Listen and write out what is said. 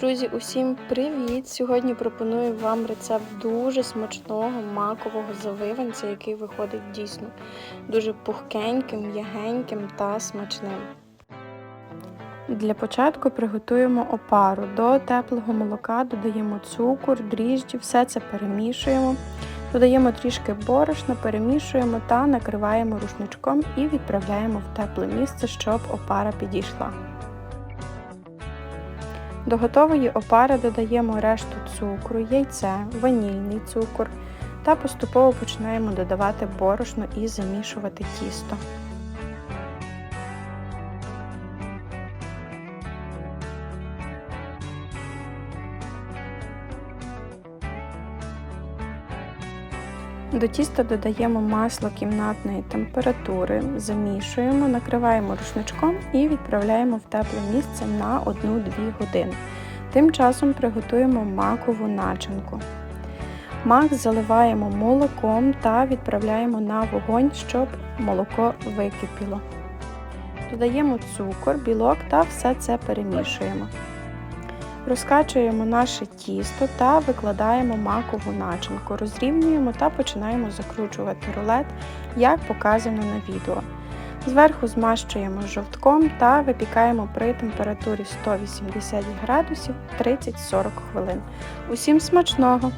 Друзі, усім привіт! Сьогодні пропоную вам рецепт дуже смачного макового завиванця, який виходить дійсно дуже пухкеньким, м'ягеньким та смачним. Для початку приготуємо опару. До теплого молока додаємо цукор, дріжджі, все це перемішуємо. Додаємо трішки борошна, перемішуємо та накриваємо рушничком і відправляємо в тепле місце, щоб опара підійшла. До готової опари додаємо решту цукру, яйце, ванільний цукор та поступово починаємо додавати борошно і замішувати тісто. До тіста додаємо масло кімнатної температури, замішуємо, накриваємо рушничком і відправляємо в тепле місце на 1-2 години. Тим часом приготуємо макову начинку. Мак заливаємо молоком та відправляємо на вогонь, щоб молоко википіло. Додаємо цукор, білок та все це перемішуємо. Розкачуємо наше тісто та викладаємо макову начинку, розрівнюємо та починаємо закручувати рулет, як показано на відео. Зверху змащуємо жовтком та випікаємо при температурі 180 градусів 30-40 хвилин. Усім смачного!